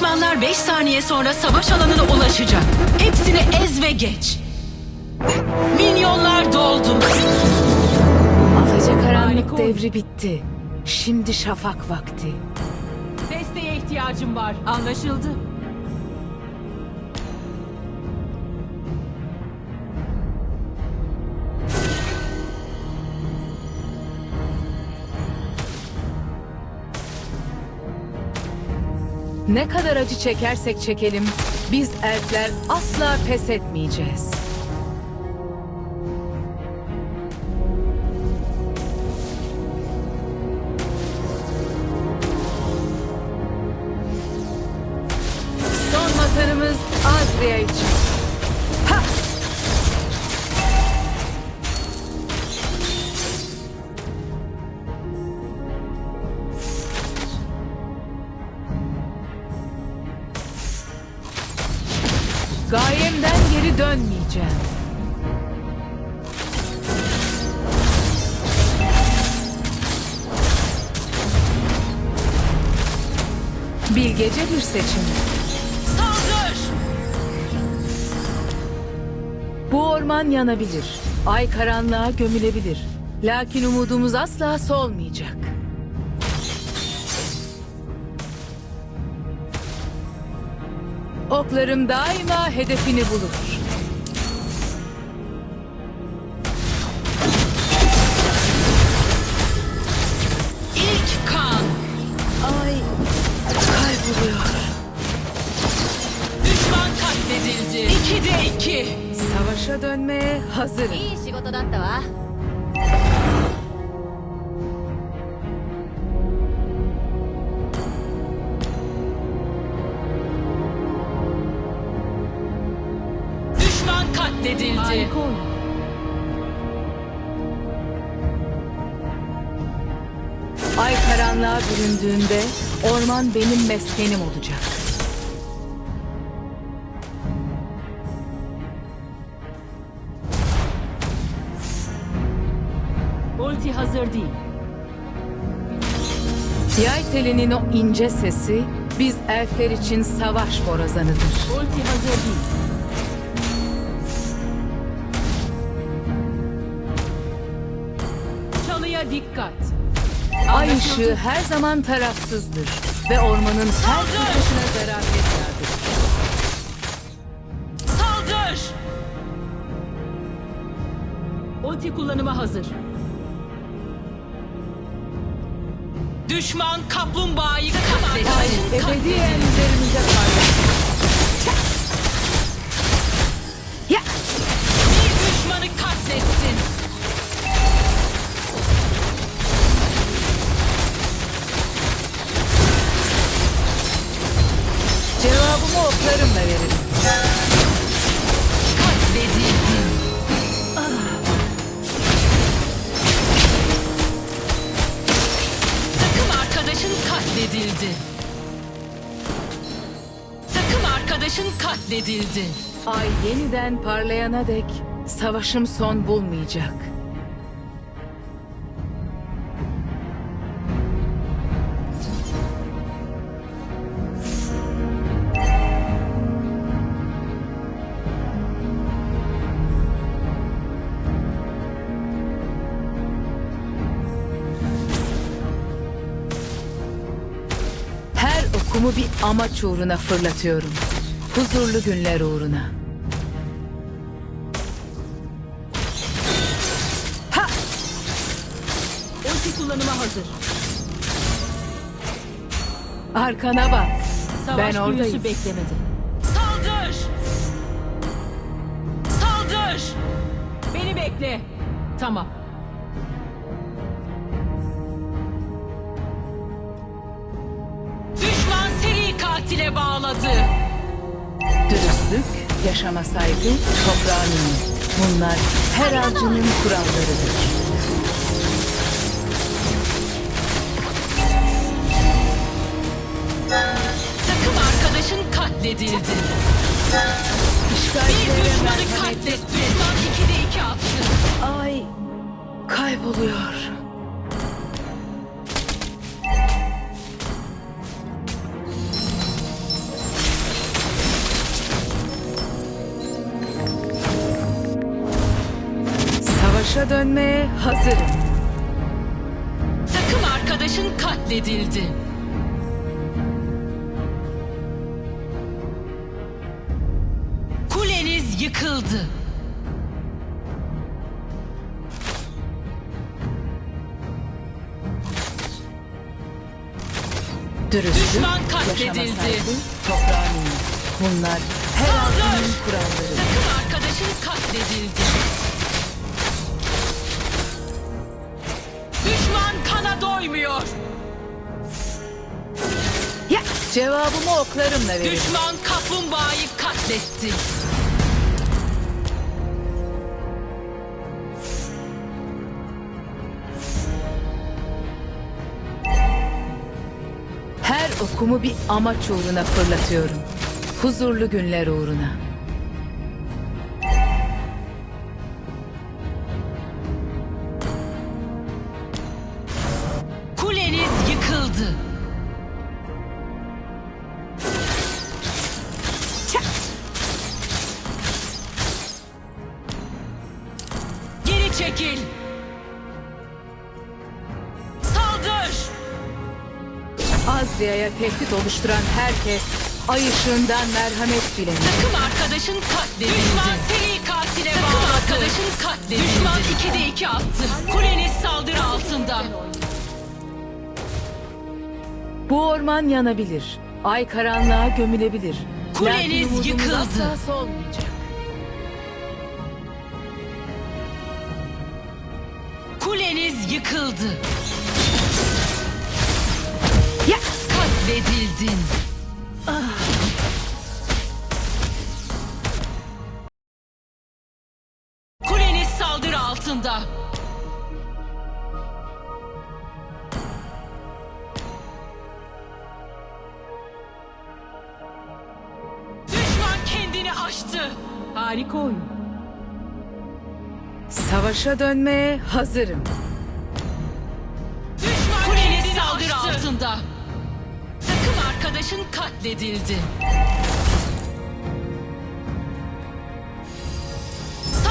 Düşmanlar 5 saniye sonra savaş alanına ulaşacak. Hepsini ez ve geç. Minyonlar doldu. Alaca karanlık Harika devri bitti. Şimdi şafak vakti. Desteğe ihtiyacım var. Anlaşıldı. Ne kadar acı çekersek çekelim, biz elfler asla pes etmeyeceğiz. Son vatanımız Azriya için. Dönmeyeceğim. Bilgece bir seçim. Saldır! Bu orman yanabilir. Ay karanlığa gömülebilir. Lakin umudumuz asla solmayacak. Oklarım daima hedefini bulur. Yüzde iki. Savaşa dönmeye hazırım. İyi iş datta va. Düşman katledildi. Aykon. Ay karanlığa büründüğünde orman benim meskenim olacak. Hazır değil. Yay telinin o ince sesi biz elfler için savaş borazanıdır. Ulti hazır değil. Çalıya dikkat. Ay ışığı her zaman tarafsızdır ve ormanın her köşesine zarafet vardır. Saldır! Ulti kullanıma hazır. Düşman kaplumbağayı Ay katletti. ebediyen üzerimize parlar. Katledildi. Takım arkadaşın katledildi. Ay yeniden parlayana dek savaşım son bulmayacak. Her okumu bir amaç uğruna fırlatıyorum. Huzurlu günler uğruna. Ha! Ulti kullanıma hazır. Arkana bak. Savaş Ben oradayım. beklemedi. Saldır! Saldır! Beni bekle. Tamam. Katile bağladı. Dürüstlük, yaşama saygı, toprağa minnet. Bunlar her avcının kurallarıdır. Takım arkadaşın katledildi. Bir düşmanı merhamet hazırım. Takım arkadaşın katledildi. Kuleniz yıkıldı. Dürüstlük, Düşman katledildi. minnet. Bunlar her Saldır! kuralları. Takım arkadaşın katledildi. Doymuyor. Ya, cevabımı oklarımla veririm. Düşman kaplumbağayı katletti. Her okumu bir amaç uğruna fırlatıyorum. Huzurlu günler uğruna. Yıkıldı. Geri çekil. Saldır. Azria'ya tehdit oluşturan herkes ay ışığından merhamet dilenir. Takım arkadaşın katledildi. Düşman seri katile Takım bağladı. arkadaşın katledildi. Düşman 2'de 2 attı. Kuleniz saldırı altında. Bu orman yanabilir. Ay karanlığa gömülebilir. Kuleniz Lakin yıkıldı. asla solmayacak. Kuleniz yıkıldı. Ya! Katledildin. Kuleniz kendini aştı. Harika oyun. Savaşa dönmeye hazırım. Düşman Kuleniz saldırı altında. Takım arkadaşın katledildi.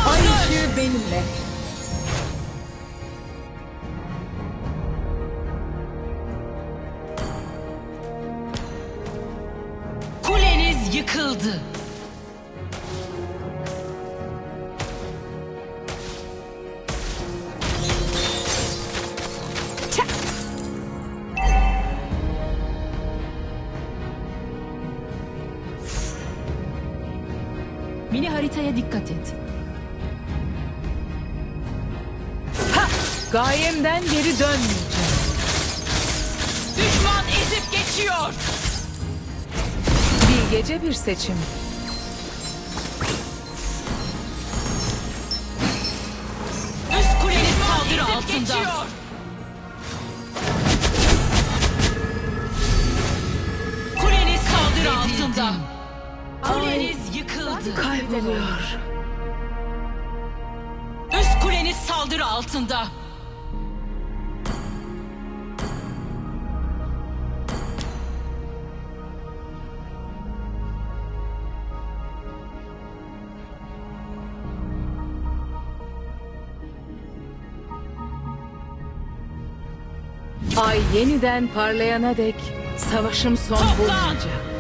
Ay Saldır! ışığı benimle. Yıkıldı. Haritaya dikkat et. Ha! Gayemden geri dönmeyeceğim. Düşman ezip geçiyor. Bir gece bir seçim. Üst kuleniz saldırı altında. Kuleniz Yıkıldı. Kayboluyor. Üst kuleniz saldırı altında. Ay yeniden parlayana dek savaşım son Toplan! bulmayacak.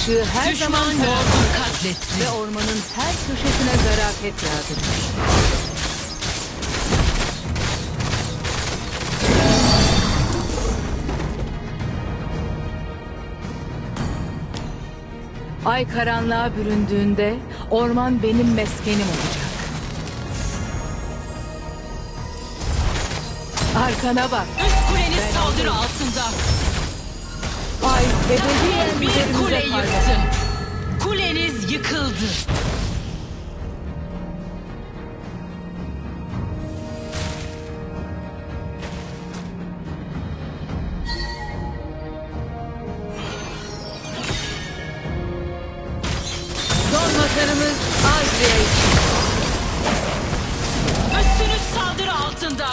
Ay ışığı her Düşman zaman yorgun katletti. ve ormanın her köşesine zarafet yağdırır. Ay karanlığa büründüğünde orman benim meskenim olacak. Arkana bak. Üst kuleniz saldırı altında. Ay ebediyen Bir kule parlar. yıktı. Kuleniz yıkıldı. Son vatanımız. Üstünüz saldırı altında.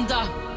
Üst kuleniz saldırı altında.